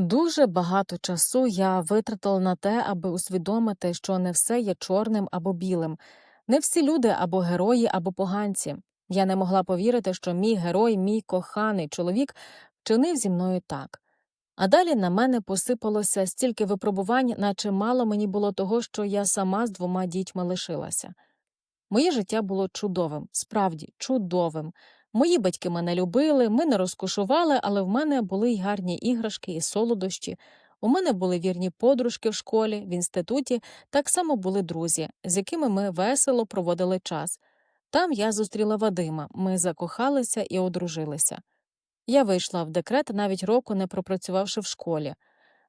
Дуже багато часу я витратила на те, аби усвідомити, що не все є чорним або білим, не всі люди або герої, або поганці. Я не могла повірити, що мій герой, мій коханий чоловік вчинив зі мною так. А далі на мене посипалося стільки випробувань, наче мало мені було того, що я сама з двома дітьми лишилася. Моє життя було чудовим, справді чудовим. Мої батьки мене любили, ми не розкошували, але в мене були й гарні іграшки і солодощі. У мене були вірні подружки в школі, в інституті, так само були друзі, з якими ми весело проводили час. Там я зустріла Вадима, ми закохалися і одружилися. Я вийшла в декрет, навіть року не пропрацювавши в школі.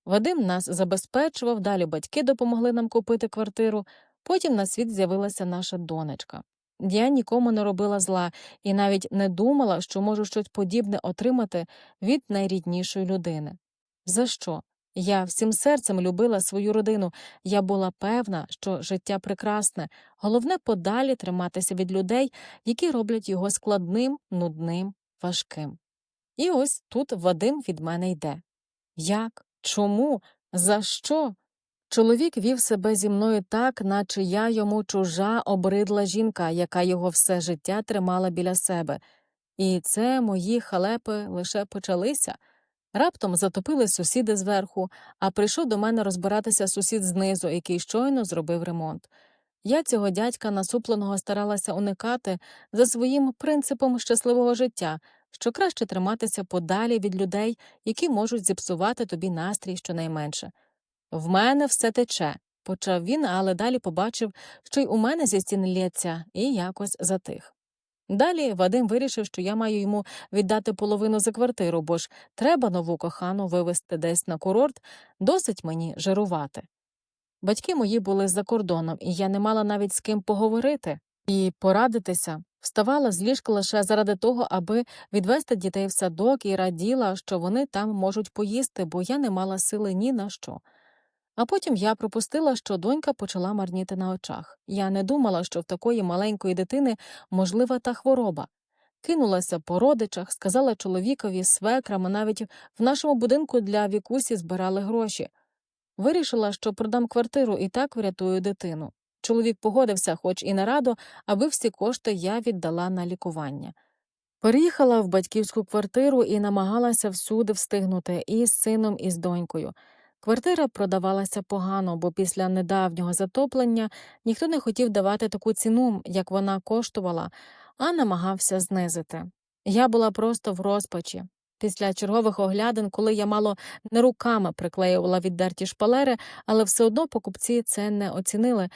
Вадим нас забезпечував, далі батьки допомогли нам купити квартиру, потім на світ з'явилася наша донечка. Я нікому не робила зла і навіть не думала, що можу щось подібне отримати від найріднішої людини. За що? Я всім серцем любила свою родину, я була певна, що життя прекрасне, головне подалі триматися від людей, які роблять його складним, нудним, важким. І ось тут Вадим від мене йде. Як? Чому? За що? Чоловік вів себе зі мною так, наче я йому чужа обридла жінка, яка його все життя тримала біля себе. І це мої халепи лише почалися. Раптом затопили сусіди зверху, а прийшов до мене розбиратися сусід знизу, який щойно зробив ремонт. Я цього дядька насупленого старалася уникати за своїм принципом щасливого життя, що краще триматися подалі від людей, які можуть зіпсувати тобі настрій щонайменше. В мене все тече, почав він, але далі побачив, що й у мене зі стін лється, і якось затих. Далі Вадим вирішив, що я маю йому віддати половину за квартиру, бо ж треба нову кохану вивезти десь на курорт, досить мені жирувати. Батьки мої були за кордоном, і я не мала навіть з ким поговорити і порадитися. Вставала з ліжка лише заради того, аби відвести дітей в садок і раділа, що вони там можуть поїсти, бо я не мала сили ні на що. А потім я пропустила, що донька почала марніти на очах. Я не думала, що в такої маленької дитини можлива та хвороба. Кинулася по родичах, сказала чоловікові, свекрам, навіть в нашому будинку для вікусі збирали гроші. Вирішила, що продам квартиру і так врятую дитину. Чоловік погодився, хоч і на раду, аби всі кошти я віддала на лікування. Переїхала в батьківську квартиру і намагалася всюди встигнути і з сином, і з донькою. Квартира продавалася погано, бо після недавнього затоплення ніхто не хотів давати таку ціну, як вона коштувала, а намагався знизити. Я була просто в розпачі. Після чергових оглядин, коли я мало не руками приклеювала віддерті шпалери, але все одно покупці це не оцінили.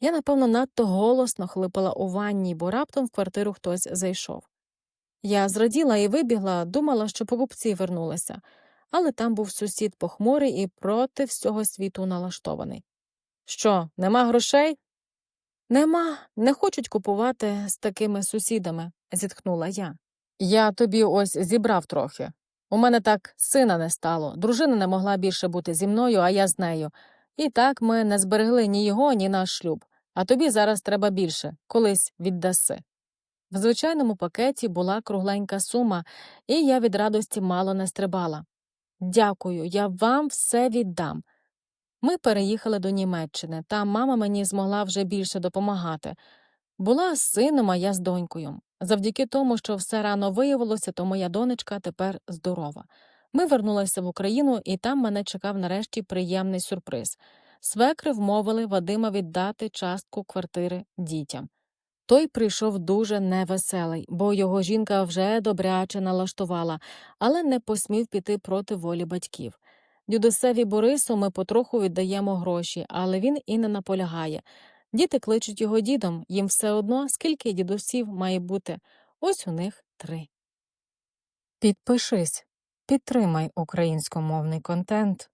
Я, напевно, надто голосно хлипала у ванні, бо раптом в квартиру хтось зайшов. Я зраділа і вибігла, думала, що покупці вернулися але там був сусід похмурий і проти всього світу налаштований. Що, нема грошей? Нема, не хочуть купувати з такими сусідами, зітхнула я. Я тобі ось зібрав трохи. У мене так сина не стало, дружина не могла більше бути зі мною, а я з нею. І так ми не зберегли ні його, ні наш шлюб, а тобі зараз треба більше, колись віддаси. В звичайному пакеті була кругленька сума, і я від радості мало не стрибала. Дякую, я вам все віддам. Ми переїхали до Німеччини, там мама мені змогла вже більше допомагати. Була з сином, а я з донькою. Завдяки тому, що все рано виявилося, то моя донечка тепер здорова. Ми вернулися в Україну, і там мене чекав нарешті приємний сюрприз. Свекри вмовили Вадима віддати частку квартири дітям. Той прийшов дуже невеселий, бо його жінка вже добряче налаштувала, але не посмів піти проти волі батьків. Дюдусеві Борису ми потроху віддаємо гроші, але він і не наполягає. Діти кличуть його дідом, їм все одно, скільки дідусів має бути. Ось у них три. Підпишись, підтримай українськомовний контент.